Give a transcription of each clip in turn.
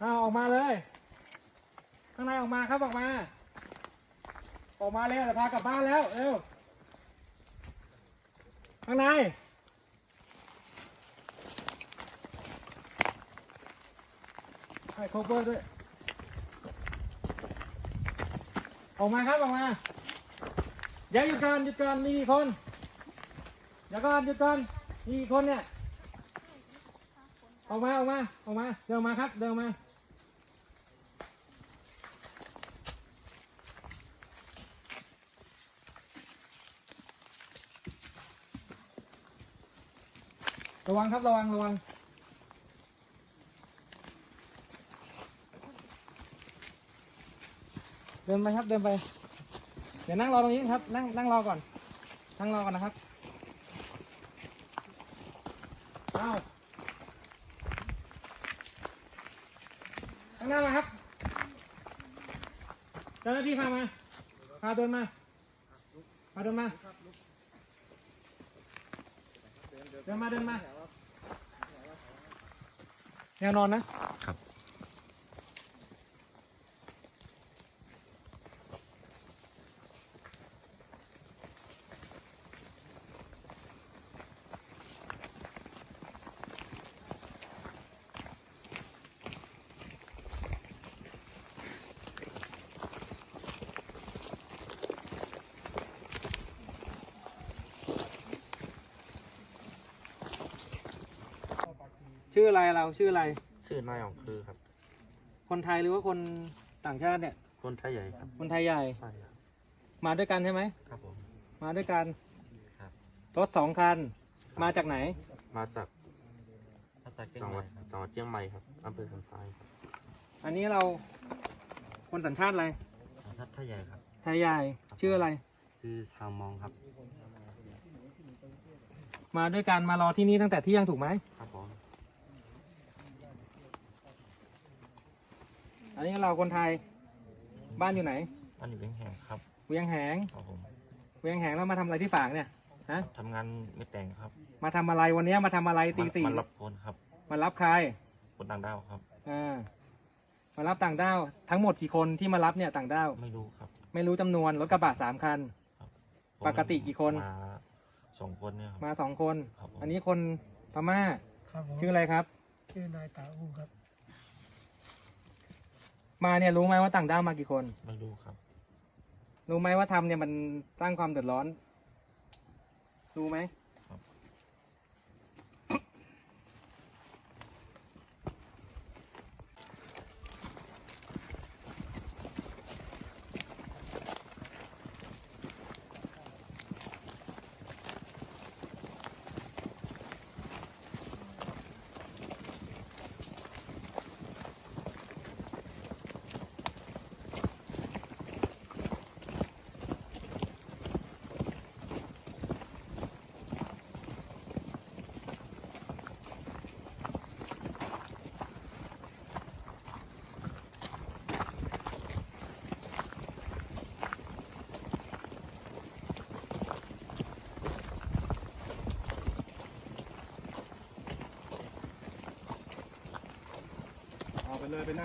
เอาออกมาเลย ข้างในออกมาครับออกมา ออกมาเร็วจะพากลับบ้านแล้วเร็วข้างในให้โคเวอร์ด้วย ออกมาครับออกมา เดี๋ยวหยุดก่อนหยุดก่อนมีกี่คนเดี๋ยวก่อนหยุดก่อนมีกี่คนเนี่ยออกมาออกมาออกมาเดินมาครับเดินมา ระวังครับระวังระวังเดินไปครับเดินไป เดี๋ยวนั่งรอตรงนี้ครับ นั่งนั่งรอก่อน นั่งรอก่อนนะครับเอาข้างหน้ามาครับเจ้าหน้าที่พามาพาเดินมาพาเดินมา เดินมาเดินมาแนวนอนนะครับ ชื่ออะไรเราชื่ออะไร ชื่อนายของคือครับ คนไทยหรือว่าคนต่างชาติเนี่ย คนไทยใหญ่ครับคนไทยใหญ่ ใช่ครับมาด้วยกันใช่ไหม ครับผม มาด้วยกันครับ รถสองคัน มาจากไหน มาจากมาจากเชียจังงใหหม่วัดจังหวัดเชียงใหม่ครับอำเภอสันทรายครับอันนี้เราคนสัญชาติอะไรสัญชาติไทยใหญ่ครับ ไทยใหญ่ ชื่ออะไรชื่อชาวมองครับ มาด้วยกันมารอที่นี่ตั้งแต่เที่ยงถูกไหม ครับผม อั นนี้เราคนไทย บ้านอยู่ไหนอันนี้เป็นแห่งครับเวียงแหงครับผมเวียงแหงแล้วมาทำอะไรที่ฝางเนี่ย ฮะ ทำงานไม่แต่งครับมาทำอะไรวันนี้มาทำอะไรตีสี่มันรับคนครับ มารับใครคนต่างดาวครับ อ่ามารับต่างด้าวทั้งหมดกี่คนที่มารับเนี่ยต่างด้าวไม่รู้ครับไม่รู้จำนวนรถกระบะสามคัน ผมปกติกี่คน มาสองคนเนี่ยครับ มาสองคน ครับผม อันนี้คนพม่า ครับผมชื่ออะไรครับ ชื่อนายตาอูครับ มาเนี่ยรู้ไหมว่าต่างด้าวมากี่คน ไม่รู้ครับ รู้ไหมว่าทำเนี่ยมันสร้างความเดือดร้อน รู้ไหม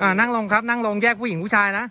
อ่านั่งลงครับนั่งลงแยกผู้หญิงผู้ชายนะ